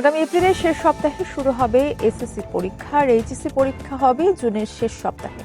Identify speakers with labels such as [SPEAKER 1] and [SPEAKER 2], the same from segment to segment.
[SPEAKER 1] আগামী এপ্রিলের শেষ সপ্তাহে শুরু হবে এসএসসি পরীক্ষা। আর এইচএসসি পরীক্ষা হবে জুনের শেষ সপ্তাহে।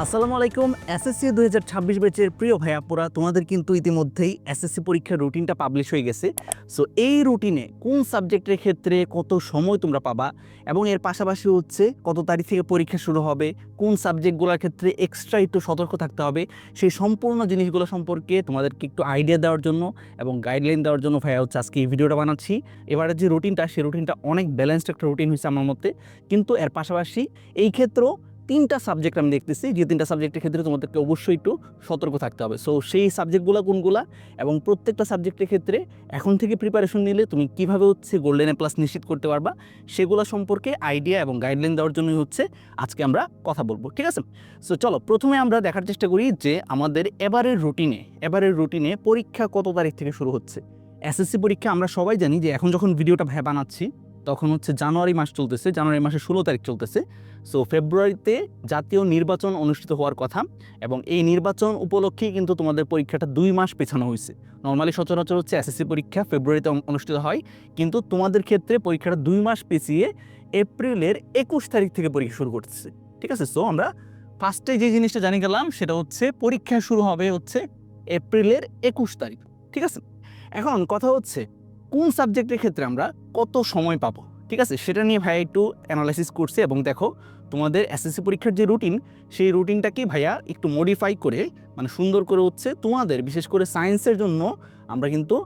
[SPEAKER 2] আসসালামু আলাইকুম। এসএসসি দু হাজার ছাব্বিশ ব্যাচের প্রিয় ভাইয়াপুরা তোমাদের কিন্তু ইতিমধ্যেই এসএসসি পরীক্ষার রুটিনটা পাবলিশ হয়ে গেছে। সো এই রুটিনে কোন সাবজেক্টের ক্ষেত্রে কত সময় তোমরা পাবা এবং এর পাশাপাশি হচ্ছে কত তারিখ থেকে পরীক্ষা শুরু হবে, কোন সাবজেক্টগুলোর ক্ষেত্রে এক্সট্রা একটু সতর্ক থাকতে হবে, সেই সম্পূর্ণ জিনিসগুলো সম্পর্কে তোমাদেরকে একটু আইডিয়া দেওয়ার জন্য এবং গাইডলাইন দেওয়ার জন্য ভাইয়া হচ্ছে আজকে এই ভিডিওটা বানাচ্ছি। এবারে যে রুটিনটা, সেই রুটিনটা অনেক ব্যালেন্সড একটা রুটিন হয়েছে আমার মতে। কিন্তু এর পাশাপাশি এই ক্ষেত্রেও তিনটা সাবজেক্ট আমি দেখতেছি, যে তিনটা সাবজেক্টের ক্ষেত্রে তোমাদেরকে অবশ্যই একটু সতর্ক থাকতে হবে। সো সেই সাবজেক্টগুলো কোনগুলা? এবং প্রত্যেকটা সাবজেক্টের ক্ষেত্রে এখন থেকে প্রিপারেশন নিলে তুমি কীভাবে হচ্ছে গোল্ডেন এ প্লাস নিশ্চিত করতে পারবা? সেগুলো সম্পর্কে আইডিয়া এবং গাইডলাইন দেওয়ার জন্যই হচ্ছে আজকে আমরা কথা বলব, ঠিক আছে? সো চলো, প্রথমে আমরা দেখার চেষ্টা করি যে আমাদের এবারের রুটিনে এবারের রুটিনে পরীক্ষা কত তারিখ থেকে শুরু হচ্ছে? এসএসসি পরীক্ষা আমরা সবাই জানি যে এখন যখন ভিডিওটা ভ্যা বানাচ্ছি তখন হচ্ছে জানুয়ারি মাস চলতেছে, জানুয়ারি মাসের ষোলো তারিখ চলতেছে। সো ফেব্রুয়ারিতে জাতীয় নির্বাচন অনুষ্ঠিত হওয়ার কথা এবং এই নির্বাচন উপলক্ষেই কিন্তু তোমাদের পরীক্ষাটা দুই মাস পেছানো হয়েছে। নর্মালি সচরাচর হচ্ছে এসএসসি পরীক্ষা ফেব্রুয়ারিতে অনুষ্ঠিত হয়, কিন্তু তোমাদের ক্ষেত্রে পরীক্ষাটা দুই মাস পেছিয়ে এপ্রিলের একুশ তারিখ থেকে পরীক্ষা শুরু করতেছে। ঠিক আছে? সো আমরা ফার্স্টে যে জিনিসটা জানি গেলাম, সেটা হচ্ছে পরীক্ষা শুরু হবে হচ্ছে এপ্রিলের একুশ তারিখ। ঠিক আছে? এখন কথা হচ্ছে কোন সাবজেক্টের ক্ষেত্রে আমরা কত সময় পাবো? ঠিক আছে? সেটা নিয়ে ভাইয়া একটু অ্যানালাইসিস করছে এবং দেখো, তোমাদের এসএসসি পরীক্ষার যে রুটিন সেই রুটিনটাকে ভাইয়া একটু মডিফাই করে মানে সুন্দর করে হচ্ছে তোমাদের, বিশেষ করে সায়েন্সের জন্য আমরা কিন্তু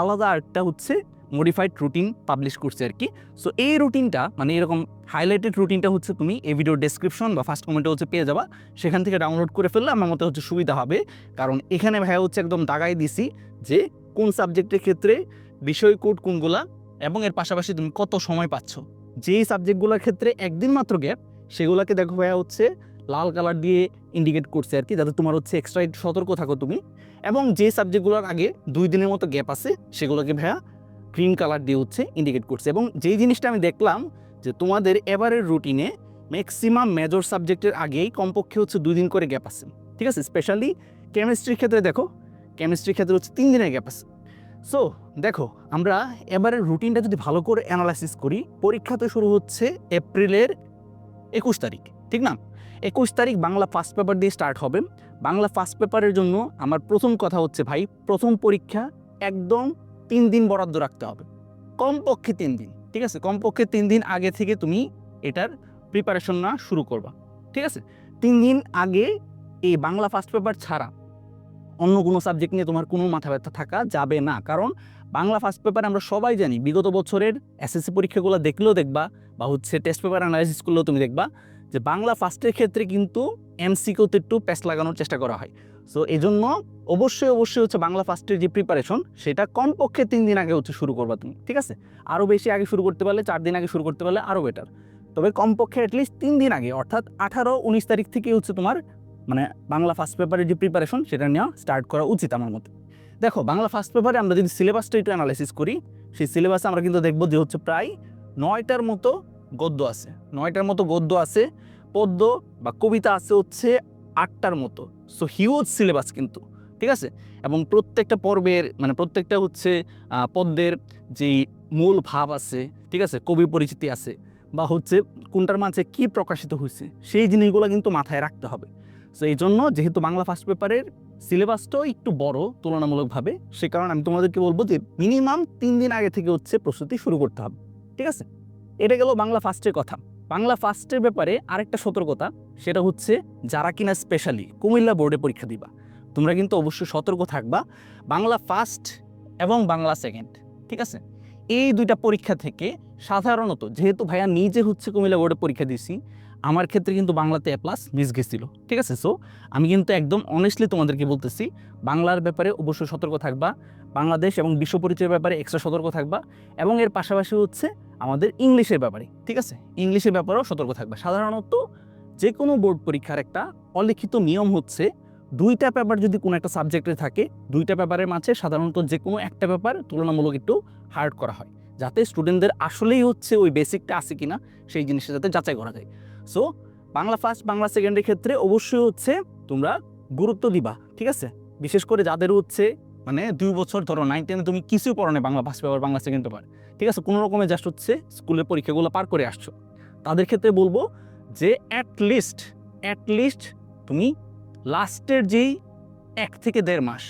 [SPEAKER 2] আলাদা একটা হচ্ছে মডিফাইড রুটিন পাবলিশ করছি আর কি সো এই রুটিনটা মানে এরকম হাইলাইটেড রুটিনটা হচ্ছে তুমি এই ভিডিওর ডেসক্রিপশন বা ফার্স্ট কমেন্টে হচ্ছে পেয়ে যাবা। সেখান থেকে ডাউনলোড করে ফেললে আমার মতে হচ্ছে সুবিধা হবে। কারণ এখানে ভাইয়া হচ্ছে একদম দাগাই দিছি যে কোন সাবজেক্টের ক্ষেত্রে বিষয় কোড কোনগুলা এবং এর পাশাপাশি তুমি কত সময় পাচ্ছ? যেই সাবজেক্টগুলোর ক্ষেত্রে একদিন মাত্র গ্যাপ সেগুলোকে দেখো ভাইয়া হচ্ছে লাল কালার দিয়ে ইন্ডিকেট করছে আর কি যাতে তোমার হচ্ছে এক্সট্রা সতর্ক থাকো তুমি। এবং যে সাবজেক্টগুলোর আগে দুই দিনের মতো গ্যাপ আছে, সেগুলোকে ভাইয়া গ্রিন কালার দিয়ে হচ্ছে ইন্ডিকেট করছে। এবং যেই জিনিসটা আমি দেখলাম যে তোমাদের এবারের রুটিনে ম্যাক্সিমাম মেজর সাবজেক্টের আগেই কমপক্ষে হচ্ছে দুই দিন করে গ্যাপ আছে। ঠিক আছে? স্পেশালি কেমিস্ট্রির ক্ষেত্রে দেখো কেমিস্ট্রির ক্ষেত্রে হচ্ছে তিন দিনের গ্যাপ আছে। সো দেখো, আমরা এবারের রুটিনটা যদি ভালো করে অ্যানালাইসিস করি, পরীক্ষা তো শুরু হচ্ছে এপ্রিলের একুশ তারিখ, ঠিক না? একুশ তারিখ বাংলা ফার্স্ট পেপার দিয়ে স্টার্ট হবে। বাংলা ফার্স্ট পেপারের জন্য আমার প্রথম কথা হচ্ছে ভাই, প্রথম পরীক্ষা একদম তিন দিন বরাদ্দ রাখতে হবে। কমপক্ষে তিন দিন, ঠিক আছে? কমপক্ষে তিন দিন আগে থেকে তুমি এটার প্রিপারেশন না শুরু করবা, ঠিক আছে? তিন দিন আগে এই বাংলা ফার্স্ট পেপার ছাড়া অন্য কোনো সাবজেক্ট নিয়ে তোমার কোনো মাথা ব্যথা থাকা যাবে না। কারণ বাংলা ফার্স্ট পেপার আমরা সবাই জানি, বিগত বছরের এসএসসি পরীক্ষাগুলো দেখলেও দেখবা বা হচ্ছে টেস্ট পেপার অ্যানালাইসিস করলেও তুমি দেখবা যে বাংলা ফার্স্টের ক্ষেত্রে কিন্তু এমসিকিউতে একটু প্যাস লাগানোর চেষ্টা করা হয়। সো এই জন্য অবশ্যই অবশ্যই হচ্ছে বাংলা ফার্স্টের যে প্রিপারেশন সেটা কমপক্ষে তিন দিন আগে হচ্ছে শুরু করবা তুমি, ঠিক আছে? আরও বেশি আগে শুরু করতে পারলে, চার দিন আগে শুরু করতে পারলে আরও বেটার তবে কমপক্ষে অ্যাটলিস্ট তিন দিন আগে, অর্থাৎ আঠারো, উনিশ তারিখ থেকে হচ্ছে তোমার মানে বাংলা ফার্স্ট পেপারের যে প্রিপারেশন সেটা নেওয়া স্টার্ট করা উচিত আমার মতে। দেখো বাংলা ফার্স্ট পেপারে আমরা যদি সিলেবাসটা একটু অ্যানালাইসিস করি সেই সিলেবাসে আমরা কিন্তু দেখব যে হচ্ছে প্রায় নয়টার মতো গদ্য আছে। নয়টার মতো গদ্য আছে পদ্য বা কবিতা আছে হচ্ছে আটটার মতো। সো হিউজ সিলেবাস কিন্তু ঠিক আছে? এবং প্রত্যেকটা পর্বের মানে প্রত্যেকটা হচ্ছে আহ, পদ্যের যেই মূল ভাব আছে ঠিক আছে? কবি পরিচিতি আছে বা হচ্ছে কোনটার মাঝে কি প্রকাশিত হয়েছে সেই জিনিসগুলো কিন্তু মাথায় রাখতে হবে। সো এই জন্য যেহেতু বাংলা ফার্স্ট পেপারের সিলেবাসটাও একটু বড় তুলনামূলকভাবে, সে কারণে আমি তোমাদেরকে বলব যে মিনিমাম তিন দিন আগে থেকে হচ্ছে প্রস্তুতি শুরু করতে হবে, ঠিক আছে? এটা গেল বাংলা ফার্স্টের কথা। বাংলা ফার্স্টের ব্যাপারে আরেকটা সতর্কতা, সেটা হচ্ছে যারা কিনা স্পেশালি কুমিল্লা বোর্ডে পরীক্ষা দিবা, তোমরা কিন্তু অবশ্যই সতর্ক থাকবা, বাংলা ফার্স্ট এবং বাংলা সেকেন্ড ঠিক আছে? এই দুইটা পরীক্ষা থেকে সাধারণত, যেহেতু ভাইয়া নিজে হচ্ছে কুমিল্লা বোর্ডে পরীক্ষা দিয়েছি আমার ক্ষেত্রে কিন্তু বাংলাতে এ প্লাস মিস গেছিল, ঠিক আছে? সো আমি কিন্তু একদম অনেস্টলি তোমাদেরকে বলতেছি, বাংলার ব্যাপারে অবশ্যই সতর্ক থাকবা, বাংলাদেশ এবং বিশ্ব পরিচয়ের ব্যাপারে এক্সট্রা সতর্ক থাকবা এবং এর পাশাপাশি হচ্ছে আমাদের ইংলিশের ব্যাপারে, ঠিক আছে? ইংলিশের ব্যাপারেও সতর্ক থাকবা। সাধারণত যে কোনো বোর্ড পরীক্ষার একটা অলিখিত নিয়ম হচ্ছে দুইটা পেপার যদি কোনো একটা সাবজেক্টে থাকে, দুইটা পেপারের মাঝে সাধারণত যে কোনো একটা পেপার তুলনামূলক একটু হার্ড করা হয়, যাতে স্টুডেন্টদের আসলেই হচ্ছে ওই বেসিকটা আছে কিনা সেই জিনিসটা যাতে যাচাই করা যায়। সো বাংলা ফার্স্ট বাংলা সেকেন্ডের ক্ষেত্রে অবশ্যই হচ্ছে তোমরা গুরুত্ব দিবা, ঠিক আছে? বিশেষ করে যাদের হচ্ছে মানে দুই বছর ধরো নাইন টেনে তুমি কিছুই পড়ো না Bangla first paper Bangla second paper ঠিক আছে? কোনো রকমে জাস্ট হচ্ছে স্কুলের পরীক্ষাগুলো পার করে আসছো। তাদের ক্ষেত্রে বলব যে অ্যাট লিস্ট অ্যাট লিস্ট তুমি লাস্টের যেই এক থেকে দেড় মাস,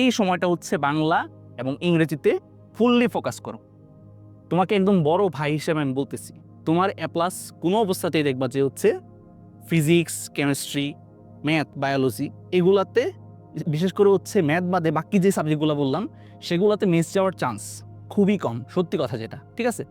[SPEAKER 2] এই সময়টা হচ্ছে বাংলা এবং ইংরেজিতে ফুললি ফোকাস করো। তোমাকে একদম বড় ভাই হিসেবে আমি বলতেছি। তোমার অ্যাপ্লাস প্লাস কোনো অবস্থাতেই দেখবা যে হচ্ছে ফিজিক্স কেমিস্ট্রি ম্যাথ বায়োলজি এগুলাতে, বিশেষ করে হচ্ছে ম্যাথ বাদে বাকি যে সাবজেক্টগুলো বললাম, সেগুলোতে মিস যাওয়ার চান্স খুবই কম, সত্যি কথা যেটা, ঠিক আছে?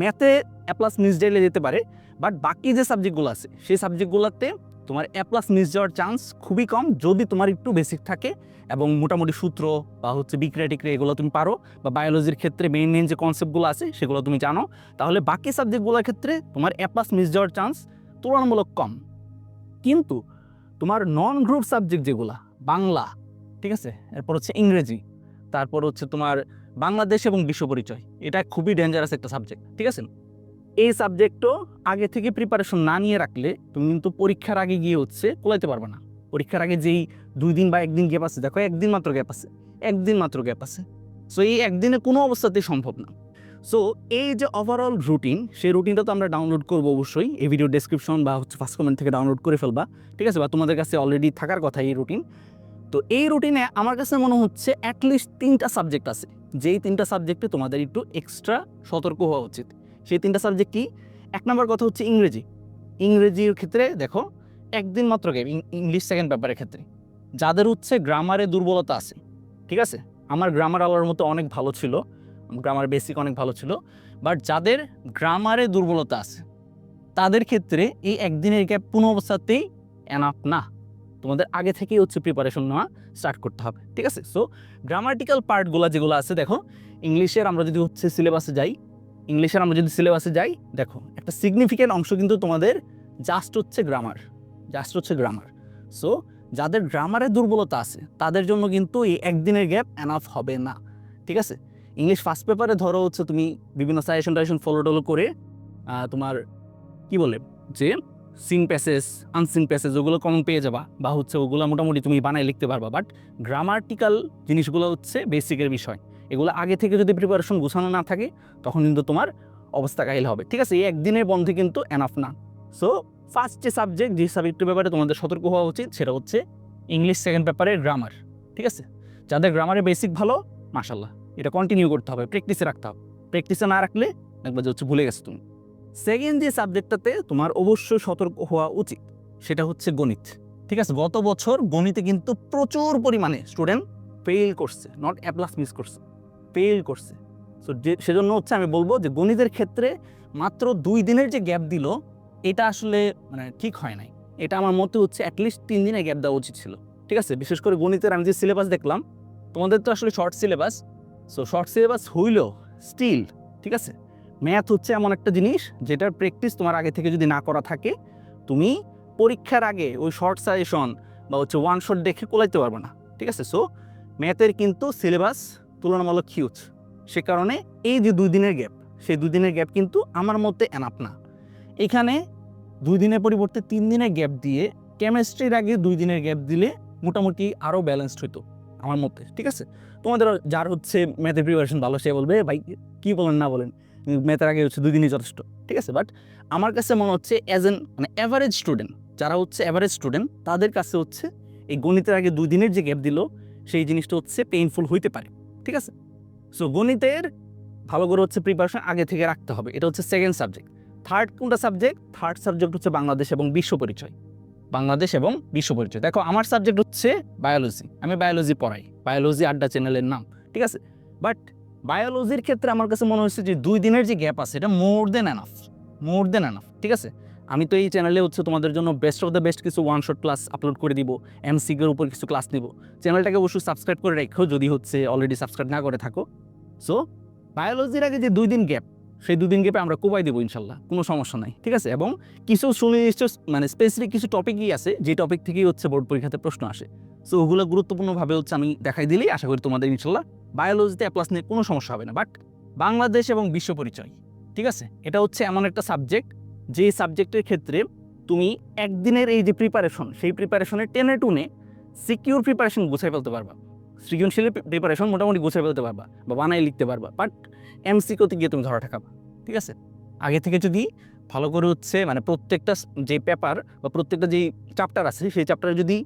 [SPEAKER 2] ম্যাথে অ্যাপ্লাস প্লাস মিস ডেলে যেতে পারে বাট বাকি যে সাবজেক্টগুলো আছে, সেই সাবজেক্টগুলোতে তোমার এ প্লাস মিস যাওয়ার চান্স খুবই কম, যদি তোমার একটু বেসিক থাকে এবং মোটামুটি সূত্র বা হচ্ছে বিক্রিয়া টিক্রিয়া এগুলো তুমি পারো বা বায়োলজির ক্ষেত্রে মেইন মেইন যে কনসেপ্টগুলো আছে সেগুলো তুমি জানো, তাহলে বাকি সাবজেক্টগুলোর ক্ষেত্রে তোমার এ প্লাস মিস যাওয়ার চান্স তুলনামূলক কম। কিন্তু তোমার নন গ্রুপ সাবজেক্ট যেগুলা, বাংলা, ঠিক আছে? এরপর হচ্ছে ইংরেজি, তারপর হচ্ছে তোমার বাংলাদেশ এবং বিশ্ব পরিচয়, এটা খুবই ডেঞ্জারাস একটা সাবজেক্ট ঠিক আছে? এই সাবজেক্টও আগে থেকে প্রিপারেশন না নিয়ে রাখলে তুমি কিন্তু পরীক্ষার আগে গিয়ে হচ্ছে কোলাইতে পারবে না। পরীক্ষার আগে যেই দুই দিন বা একদিন গ্যাপ আছে, দেখো একদিন মাত্র গ্যাপ আছে, একদিন মাত্র গ্যাপ আছে। সো এই একদিনে কোনো অবস্থাতেই সম্ভব না। সো এই যে ওভারঅল রুটিন সেই রুটিনটা তো আমরা ডাউনলোড করব অবশ্যই। এই ভিডিও ডেসক্রিপশন বা হচ্ছে ফার্স্ট কমেন্ট থেকে ডাউনলোড করে ফেলবা, ঠিক আছে? বা তোমাদের কাছে অলরেডি থাকার কথা এই রুটিন তো এই রুটিনে আমার কাছে মনে হচ্ছে অ্যাটলিস্ট তিনটা সাবজেক্ট আছে। যেই তিনটা সাবজেক্টে তোমাদের একটু এক্সট্রা সতর্ক হওয়া উচিত। সেই তিনটা সাবজেক্ট কি? এক নম্বর কথা হচ্ছে ইংরেজি। ইংরেজির ক্ষেত্রে দেখো, একদিন মাত্র গেম ইংলিশ সেকেন্ড পেপারের ক্ষেত্রে। যাদের হচ্ছে গ্রামারে দুর্বলতা আছে, ঠিক আছে? আমার গ্রামার আলোর মতো অনেক ভালো ছিল গ্রামার বেসিক অনেক ভালো ছিল বাট যাদের গ্রামারে দুর্বলতা আছে, তাদের ক্ষেত্রে এই একদিনের গ্যাপ কোনো অবস্থাতেই এনাফ না। তোমাদের আগে থেকেই হচ্ছে প্রিপারেশন নেওয়া স্টার্ট করতে হবে, ঠিক আছে? সো গ্রামাটিক্যাল পার্টগুলো যেগুলো আছে, দেখো, ইংলিশের আমরা যদি হচ্ছে সিলেবাসে যাই ইংলিশের আমরা যদি সিলেবাসে যাই, দেখো, একটা সিগনিফিক্যান্ট অংশ কিন্তু তোমাদের জাস্ট হচ্ছে গ্রামার জাস্ট হচ্ছে গ্রামার সো যাদের গ্রামারে দুর্বলতা আছে, তাদের জন্য কিন্তু এই একদিনের গ্যাপ এনাফ হবে না, ঠিক আছে? ইংলিশ ফার্স্ট পেপারে ধরো হচ্ছে তুমি বিভিন্ন সাজেশন টাজেশন ফলো টলো করে তোমার কি বলে, যে সিন প্যাসেজ আনসিন প্যাসেজ ওগুলো কমন পেয়ে যাবা, বা হচ্ছে ওগুলো মোটামুটি তুমি বানায় লিখতে পারবা বাট গ্রামাটিক্যাল জিনিসগুলো হচ্ছে বেসিকের বিষয়। এগুলো আগে থেকে যদি প্রিপারেশন গুছানো না থাকে, তখন কিন্তু তোমার অবস্থা কাহিল হবে। ঠিক আছে, এই একদিনের বন্ধে কিন্তু এনাফ না। সো ফার্স্ট যে সাবজেক্ট যে সাবজেক্টের ব্যাপারে তোমাদের সতর্ক হওয়া উচিত, সেটা হচ্ছে ইংলিশ সেকেন্ড পেপারে গ্রামার ঠিক আছে? যাদের গ্রামারে বেসিক ভালো মাশাল্লাহ এটা কন্টিনিউ করতে হবে প্র্যাকটিসে রাখতে হবে। প্র্যাকটিসে না রাখলে একবার যে হচ্ছে ভুলে গেছো তুমি। সেকেন্ড যে সাবজেক্টটাতে তোমার অবশ্যই সতর্ক হওয়া উচিত, সেটা হচ্ছে গণিত। ঠিক আছে? গত বছর গণিতে কিন্তু প্রচুর পরিমাণে স্টুডেন্ট ফেল করছে নট এ প্লাস মিস করছে। ফেল করছে। সো সেজন্য হচ্ছে আমি বলব যে, গণিতের ক্ষেত্রে মাত্র দুই দিনের যে গ্যাপ দিল, এটা আসলে মানে ঠিক হয় নাই। এটা আমার মতে হচ্ছে অ্যাটলিস্ট তিন দিনে গ্যাপ দেওয়া উচিত ছিল। ঠিক আছে? বিশেষ করে গণিতের আমি যে সিলেবাস দেখলাম, তোমাদের তো আসলে short syllabus so short syllabus হইলেও স্টিল ঠিক আছে? ম্যাথ হচ্ছে এমন একটা জিনিস যেটার প্র্যাকটিস তোমার আগে থেকে যদি না করা থাকে, তুমি পরীক্ষার আগে ওই শর্ট সাজেশন বা হচ্ছে ওয়ান শট দেখে কোলাইতে পারবে না। ঠিক আছে? সো ম্যাথের কিন্তু সিলেবাস তুলনামূলক হিউজ সে কারণে এই যে দুই দিনের গ্যাপ সেই দুই দিনের গ্যাপ কিন্তু আমার মতে এনাফ না। এখানে দুই দিনের পরিবর্তে তিন দিনের গ্যাপ দিয়ে কেমিস্ট্রির আগে দুই দিনের গ্যাপ দিলে মোটামুটি আরও ব্যালেন্সড হইতো, আমার মতে, ঠিক আছে? তোমাদের যার হচ্ছে ম্যাথের প্রিপারেশন ভালো, সে বলবে, ভাই, কী বলেন, না বলেন? ম্যাথের আগে হচ্ছে দুই দিনই যথেষ্ট। ঠিক আছে? বাট আমার কাছে মনে হচ্ছে অ্যাজ এন মানে অ্যাভারেজ স্টুডেন্ট যারা হচ্ছে অ্যাভারেজ স্টুডেন্ট তাদের কাছে হচ্ছে এই গণিতের আগে দুই দিনের যে গ্যাপ দিল, সেই জিনিসটা হচ্ছে পেইনফুল হইতে পারে। ঠিক আছে? সো গণিতের ভালো করে হচ্ছে প্রিপারেশন আগে থেকে রাখতে হবে। এটা হচ্ছে সেকেন্ড সাবজেক্ট থার্ড কোনটা সাবজেক্ট থার্ড সাবজেক্ট হচ্ছে বাংলাদেশ এবং বিশ্ব পরিচয়। বাংলাদেশ এবং বিশ্ব পরিচয়। দেখো, আমার সাবজেক্ট হচ্ছে বায়োলজি আমি বায়োলজি পড়াই। বায়োলজি আড্ডা চ্যানেলের নাম। ঠিক আছে? বাট বায়োলজির ক্ষেত্রে আমার কাছে মনে হচ্ছে যে দুই দিনের যে গ্যাপ আছে, এটা মোর দেন এনাফ মোর দেন এনাফ ঠিক আছে? আমি তো এই চ্যানেলে হচ্ছে তোমাদের জন্য বেস্ট অফ দ্য বেস্ট কিছু ওয়ান শট ক্লাস আপলোড করে দিব এমসিকের উপর কিছু ক্লাস নিব। চ্যানেলটাকে অবশ্যই সাবস্ক্রাইব করে রেখো যদি হচ্ছে অলরেডি সাবস্ক্রাইব না করে থাকো। সো বায়োলজির আগে যে দুই দিন গ্যাপ সেই দুদিন গ্যাপে আমরা কোবাই দেবো ইনশাল্লাহ, কোনো সমস্যা নাই, ঠিক আছে? এবং কিছু সুনির্দিষ্ট মানে স্পেসিফিক কিছু টপিকই আছে, যে টপিক থেকেই হচ্ছে বোর্ড পরীক্ষাতে প্রশ্ন আসে। সো ওগুলো গুরুত্বপূর্ণভাবে হচ্ছে আমি দেখাই দিলেই আশা করি তোমাদের ইনশাল্লাহ বায়োলজিতে প্লাস নিয়ে কোনো সমস্যা হবে না। বাট বাংলাদেশ এবং বিশ্ব পরিচয়, ঠিক আছে? এটা হচ্ছে এমন একটা সাবজেক্ট যে সাবজেক্টের ক্ষেত্রে তুমি একদিনের এই যে প্রিপারেশন সেই প্রিপারেশনে টেনে টুনে সিকিউর প্রিপারেশন গুছাই ফেলতে পারবা। সৃজনশীল প্রিপারেশন মোটামুটি গুছিয়ে ফেলতে পারবা বা বানাই লিখতে পারবা বাট এমসিকিউতে গিয়ে তুমি ধরা ঠেকাবা, ঠিক আছে? আগে থেকে যদি ভালো করে হচ্ছে মানে প্রত্যেকটা যে পেপার বা প্রত্যেকটা যেই চ্যাপ্টার আছে, সেই চ্যাপ্টারে যদি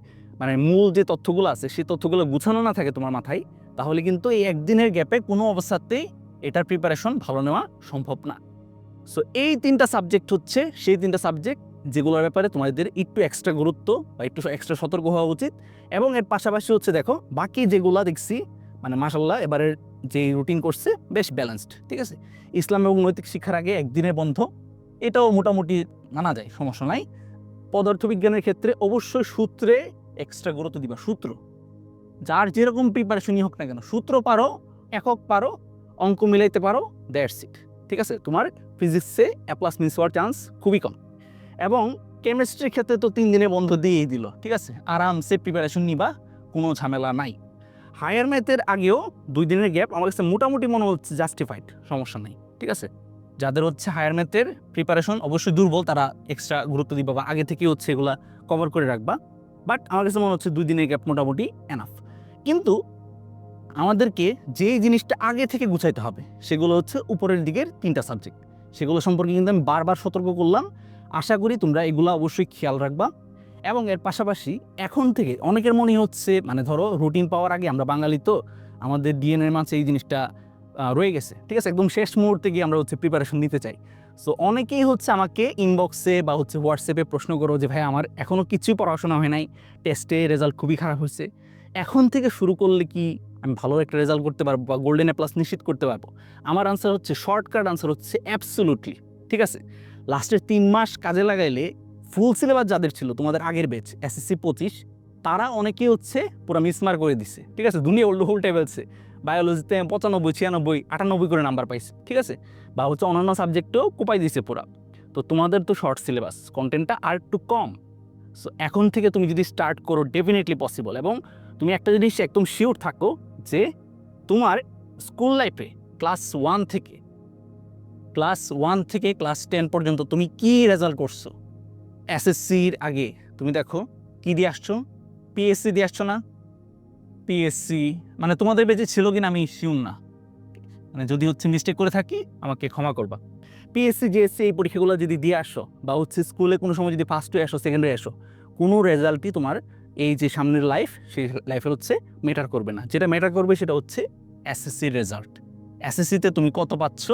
[SPEAKER 2] মানে মূল যে তথ্যগুলো আছে, সেই তথ্যগুলো গুছানো না থাকে তোমার মাথায়, তাহলে কিন্তু এই একদিনের গ্যাপে কোনো অবস্থাতেই এটার প্রিপারেশন ভালো নেওয়া সম্ভব না। সো এই তিনটা সাবজেক্ট হচ্ছে, সেই তিনটা সাবজেক্ট যেগুলোর ব্যাপারে তোমাদের একটু এক্সট্রা গুরুত্ব বা একটু এক্সট্রা সতর্ক হওয়া উচিত। এবং এর পাশাপাশি হচ্ছে দেখো, বাকি যেগুলা দেখছি মানে মাসাল্লাহ এবারের যে রুটিন করছে, বেশ ব্যালেন্সড ঠিক আছে? ইসলাম এবং নৈতিক শিক্ষার আগে একদিনের বন্ধ, এটাও মোটামুটি মানা যায়, সমস্যা নাই। পদার্থবিজ্ঞানের ক্ষেত্রে অবশ্যই সূত্রে এক্সট্রা গুরুত্ব দিবা, সূত্র। যার যেরকম প্রিপারেশনই হোক না কেন, সূত্র পারো, একক পারো, অঙ্ক মিলাইতে পারো দ্যাটস ইট ঠিক আছে? তোমার ফিজিক্সে এ প্লাস মিস হওয়ার চান্স খুবই কম। এবং কেমিস্ট্রির ক্ষেত্রে তো তিন দিনে বন্ধ দিয়েই দিল, ঠিক আছে? আরামসে প্রিপারেশন নিবা, কোনো ঝামেলা নাই। হায়ার ম্যাথের আগেও দুই দিনের গ্যাপ আমার কাছে মোটামুটি মনে হচ্ছে জাস্টিফাইড সমস্যা নেই, ঠিক আছে? যাদের হচ্ছে হায়ার ম্যাথের প্রিপারেশন অবশ্যই দুর্বল, তারা এক্সট্রা গুরুত্ব দিবা বা আগে থেকে হচ্ছে এগুলা কভার করে রাখবা। বাট আমার কাছে মনে হচ্ছে দুই দিনের গ্যাপ মোটামুটি এনাফ কিন্তু আমাদেরকে যেই জিনিসটা আগে থেকে গুছাইতে হবে, সেগুলো হচ্ছে উপরের দিকের তিনটা সাবজেক্ট সেগুলো সম্পর্কে কিন্তু আমি বারবার সতর্ক করলাম। আশা করি তোমরা এগুলো অবশ্যই খেয়াল রাখবা। এবং এর পাশাপাশি এখন থেকে অনেকের মনে হচ্ছে মানে ধরো রুটিন পাওয়ার আগে আমরা বাঙালি তো, আমাদের ডিএনএর মাঝে এই জিনিসটা রয়ে গেছে। ঠিক আছে? একদম শেষ মুহূর্তে গিয়ে আমরা হচ্ছে প্রিপারেশন নিতে চাই। সো অনেকেই হচ্ছে আমাকে ইনবক্সে বা হচ্ছে হোয়াটসঅ্যাপে প্রশ্ন করো যে, ভাই, আমার এখনও কিছুই পড়াশোনা হয় নাই। টেস্টে রেজাল্ট খুবই খারাপ হয়েছে। এখন থেকে শুরু করলে কি আমি ভালো একটা রেজাল্ট করতে পারব বা গোল্ডেন প্লাস নিশ্চিত করতে পারব। আমার আনসার হচ্ছে শর্টকাট আনসার হচ্ছে অ্যাবসোলুটলি ঠিক আছে? লাস্টের তিন মাস কাজে লাগাইলে ফুল সিলেবাস যাদের ছিল, তোমাদের আগের ব্যাচ এসএসসি পঁচিশ, তারা অনেকে হচ্ছে পুরো মিসমার করে দিছে, ঠিক আছে? দুনিয়া উল্টো উল্টে ফেলছে বায়োলজিতে পঁচানব্বই, ছিয়ানব্বই, আটানব্বই করে নাম্বার পাইছে, ঠিক আছে? বা হচ্ছে অন্যান্য সাবজেক্টেও কোপাই দিছে পুরা। তো তোমাদের তো শর্ট সিলেবাস কন্টেন্টটা আর একটু কম। সো এখন থেকে তুমি যদি স্টার্ট করো ডেফিনেটলি পসিবল এবং তুমি একটা জিনিস একদম শিওর থাকো যে তোমার স্কুল লাইফে ক্লাস ওয়ান থেকে ক্লাস ওয়ান থেকে ক্লাস টেন পর্যন্ত তুমি কি রেজাল্ট করছ? এসএসসির আগে তুমি দেখো কি দিয়ে আসছো? পিএসসি দিয়ে আসছো না? পিএসসি মানে তোমাদের বেঁচে ছিল কিনা আমি শিউন না। মানে যদি হচ্ছে মিস্টেক করে থাকি, আমাকে ক্ষমা করবা। পিএসসি জিএসসি এই পরীক্ষাগুলো যদি দিয়ে আসো, বা হচ্ছে স্কুলে কোনো সময় যদি ফার্স্ট হয়ে আসো সেকেন্ড হয়ে আসো, কোনো রেজাল্টই তোমার এই যে সামনের লাইফ সেই লাইফের হচ্ছে ম্যাটার করবে না। যেটা ম্যাটার করবে সেটা হচ্ছে এসএসসি রেজাল্ট এসএসসিতে তুমি কত পাচ্ছ,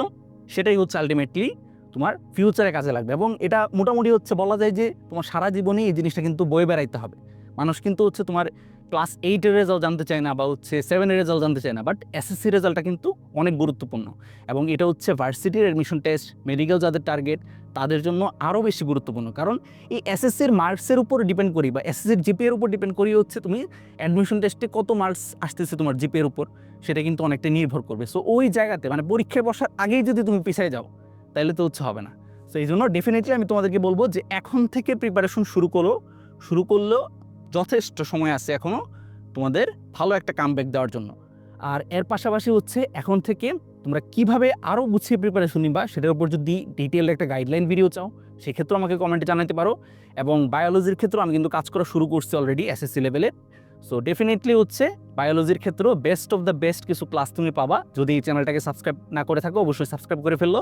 [SPEAKER 2] সেটাই হচ্ছে আলটিমেটলি তোমার ফিউচারে কাজে লাগবে। এবং এটা মোটামুটি হচ্ছে বলা যায় যে তোমার সারা জীবনে এই জিনিসটা কিন্তু বয়ে বেড়াইতে হবে। মানুষ কিন্তু হচ্ছে তোমার ক্লাস এইটের রেজাল্ট জানতে চায় না বা হচ্ছে সেভেনের রেজাল্ট জানতে চায় না বাট এসএসসি রেজাল্টটা কিন্তু অনেক গুরুত্বপূর্ণ। এবং এটা হচ্ছে ভার্সিটির অ্যাডমিশন টেস্ট মেডিকেল যাদের টার্গেট তাদের জন্য আরও বেশি গুরুত্বপূর্ণ। কারণ এই এসএসসির মার্কসের উপর ডিপেন্ড করি বা এসএসসির জিপিএর উপর ডিপেন্ড করি হচ্ছে তুমি অ্যাডমিশন টেস্টে কত মার্কস আসতেছে তোমার জিপিএর উপর, সেটা কিন্তু অনেকটা নির্ভর করবে। সো ওই জায়গাতে মানে পরীক্ষায় বসার আগেই যদি তুমি পিছিয়ে যাও তাহলে তো হচ্ছে হবে না। সো এই জন্য ডেফিনেটলি আমি তোমাদেরকে বলব যে এখন থেকে প্রিপারেশন শুরু করো, শুরু করলেও যথেষ্ট সময় আছে এখনও তোমাদের ভালো একটা কামব্যাক দেওয়ার জন্য। আর এর পাশাপাশি হচ্ছে এখন থেকে তোমরা কীভাবে আরও গুছিয়ে প্রিপারেশন নিবা সেটার উপর যদি ডিটেল একটা গাইডলাইন ভিডিও চাও, সেক্ষেত্রেও আমাকে কমেন্টে জানাতে পারো। এবং বায়োলজির ক্ষেত্রেও আমি কিন্তু কাজ করা শুরু করছি অলরেডি এসএসসি লেভেলে সো ডেফিনেটলি হচ্ছে বায়োলজির ক্ষেত্রেও বেস্ট অফ দ্য বেস্ট কিছু ক্লাস তুমি পাবা। যদি এই চ্যানেলটাকে সাবস্ক্রাইব না করে থাকো, অবশ্যই সাবস্ক্রাইব করে ফেলল।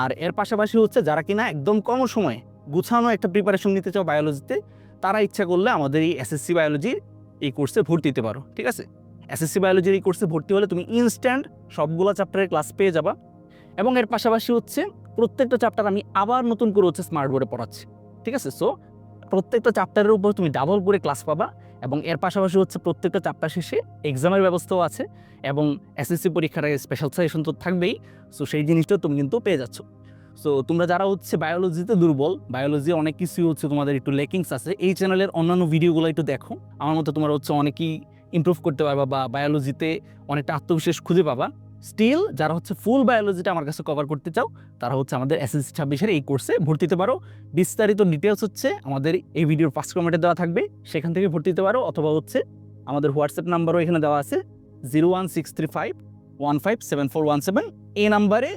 [SPEAKER 2] আর এর পাশাপাশি হচ্ছে যারা কিনা একদম কম সময়ে গুছানো একটা প্রিপারেশন নিতে চাও বায়োলজিতে তারা ইচ্ছা করলে আমাদের এই এসএসসি বায়োলজির এই কোর্সে ভর্তি দিতে পারো, ঠিক আছে? এসএসসি বায়োলজির এই কোর্সে ভর্তি হলে তুমি ইনস্ট্যান্ট সবগুলো চ্যাপ্টারের ক্লাস পেয়ে যাবা এবং এর পাশাপাশি হচ্ছে প্রত্যেকটা চ্যাপ্টার আমি আবার নতুন করে হচ্ছে স্মার্ট বোর্ডে পড়াচ্ছি, ঠিক আছে? সো প্রত্যেকটা চ্যাপ্টারের উপর তুমি ডাবল করে ক্লাস পাবা এবং এর পাশাপাশি হচ্ছে প্রত্যেকটা চ্যাপ্টার শেষে এক্সামের ব্যবস্থাও আছে এবং এসএসসি পরীক্ষার স্পেশাল সাজেশন তো থাকবেই সো সেই জিনিসটা তুমি কিন্তু পেয়ে যাচ্ছ। সো তোমরা যারা হচ্ছে বায়োলজিতে দুর্বল বায়োলজি অনেক কিছুই হচ্ছে তোমাদের একটু লেকিংস আছে। এই চ্যানেলের অন্যান্য ভিডিওগুলো একটু দেখো। আমার মতো তোমরা হচ্ছে অনেকেই ইমপ্রুভ করতে পারবা বা বায়োলজিতে অনেকটা আত্মবিশ্বাস খুঁজে পাবা। স্টিল যারা হচ্ছে ফুল বায়োলজিটা আমার কাছে কভার করতে চাও, তারা হচ্ছে আমাদের এসএসসি ছাব্বিশের এই কোর্সে ভর্তি হতে পারো। বিস্তারিত ডিটেলস হচ্ছে আমাদের এই ভিডিওর ফার্স্ট কমেন্টে দেওয়া থাকবে। সেখান থেকে ভর্তি হতে পারো অথবা হচ্ছে আমাদের হোয়াটসঅ্যাপ নাম্বারও এখানে দেওয়া আছে। Zero one six three five one five seven four one seven এই নাম্বারে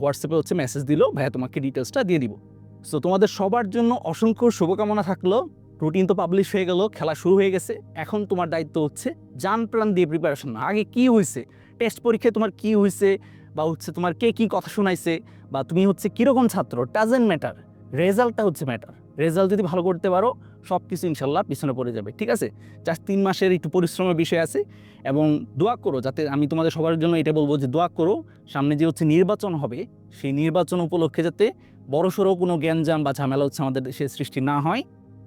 [SPEAKER 2] হোয়াটসঅ্যাপে হচ্ছে মেসেজ দিল, ভাইয়া, তোমাকে ডিটেলসটা দিয়ে দিব। সো তোমাদের সবার জন্য অসংখ্য শুভকামনা থাকল। রুটিন তো পাবলিশ হয়ে গেল, খেলা শুরু হয়ে গেছে। এখন তোমার দায়িত্ব হচ্ছে জান প্রাণ দিয়ে প্রিপারেশন আগে কি হয়েছে টেস্ট পরীক্ষায় তোমার কি হয়েছে বা হচ্ছে তোমার কে কি কথা শোনাইছে? বা তুমি হচ্ছে কীরকম ছাত্র? ডাজেন্ট ম্যাটার রেজাল্টটা হচ্ছে ম্যাটার রেজাল্ট যদি ভালো করতে পারো সব কিছু ইনশাল্লাহ পিছনে পড়ে যাবে, ঠিক আছে? জাস্ট তিন মাসের একটু পরিশ্রমের বিষয় আছে এবং দোয়া করো যাতে আমি তোমাদের সবার জন্য এটা বলব যে দোয়া করো, সামনে যে হচ্ছে নির্বাচন হবে, সেই নির্বাচন উপলক্ষে যাতে বড়সড় কোনো জ্ঞানজাম বা ঝামেলা হচ্ছে আমাদের দেশে সৃষ্টি না হয়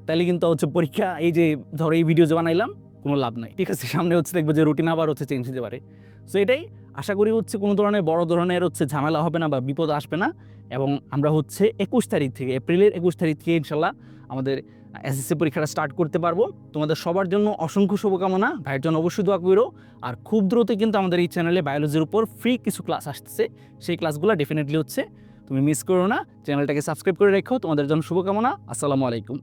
[SPEAKER 2] তাহলে কিন্তু হচ্ছে পরীক্ষা, এই যে ধরো এই ভিডিও বানাইলাম, কোনো লাভ নাই, ঠিক আছে? সামনে হচ্ছে দেখব যে রুটিন আবার হচ্ছে চেঞ্জ হতে পারে। সো এটাই আশা করি হচ্ছে কোনো ধরনের বড় ধরনের হচ্ছে ঝামেলা হবে না বা বিপদ আসবে না এবং আমরা হচ্ছে একুশ তারিখ থেকে, এপ্রিলের একুশ তারিখ থেকে ইনশাল্লাহ আমাদের এসএসসি পরীক্ষাটা স্টার্ট করতে পারব। তোমাদের সবার জন্য অসংখ্য শুভকামনা। ভাইয়ের জন্য অবশ্যই দোয়া করো। আর খুব দ্রুত কিন্তু আমাদের এই চ্যানেলে বায়োলজির উপর ফ্রি কিছু ক্লাস আসতেছে। সেই ক্লাসগুলো ডেফিনেটলি হচ্ছে তুমি মিস করো না। চ্যানেলটাকে সাবস্ক্রাইব করে রেখো। তোমাদের জন্য শুভকামনা। আসসালামু আলাইকুম।